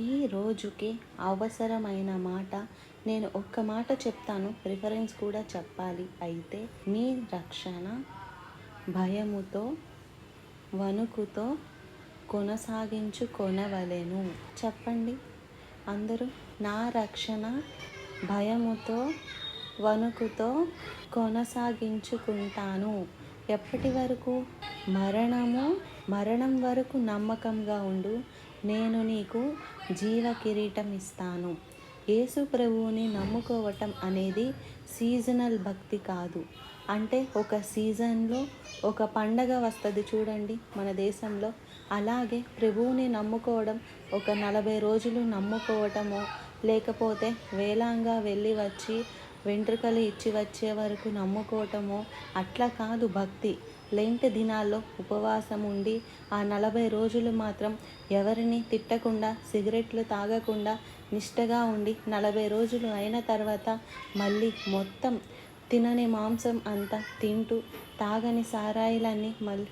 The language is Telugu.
ఈ రోజుకి అవసరమైన మాట నేను ఒక్క మాట చెప్తాను రిఫరెన్స్ కూడా చెప్పాలి. అయితే మీ రక్షణ భయముతో వణుకుతో కొనసాగించుకొనవలెను చెప్పండి. అందరూ నా రక్షణ భయముతో వణుకుతో కొనసాగించుకుంటాను. ఎప్పటి వరకు? మరణము మరణం వరకు నమ్మకంగా ఉండు. నేను నీకు జీవ కిరీటం ఇస్తాను యేసు ప్రభువుని నమ్ముకోవటం అనేది సీజనల్ భక్తి కాదు. అంటే ఒక సీజన్లో ఒక పండగ వస్తుంది చూడండి మన దేశంలో. అలాగే ప్రభువుని నమ్ముకోవడం ఒక నలభై రోజులు నమ్ముకోవటము లేకపోతే వేలాంగా వెళ్ళి వచ్చి వెంట్రుకలు ఇచ్చి వచ్చే వరకు నమ్ముకోవటమో అట్లా కాదు భక్తి. లెంట్ దినాల్లో ఉపవాసం ఉండి ఆ నలభై రోజులు మాత్రం ఎవరిని తిట్టకుండా సిగరెట్లు తాగకుండా నిష్టగా ఉండి నలభై రోజులు అయిన తర్వాత మళ్ళీ మొత్తం తినని మాంసం అంతా తింటూ తాగని సారాయిలన్నీ మళ్ళీ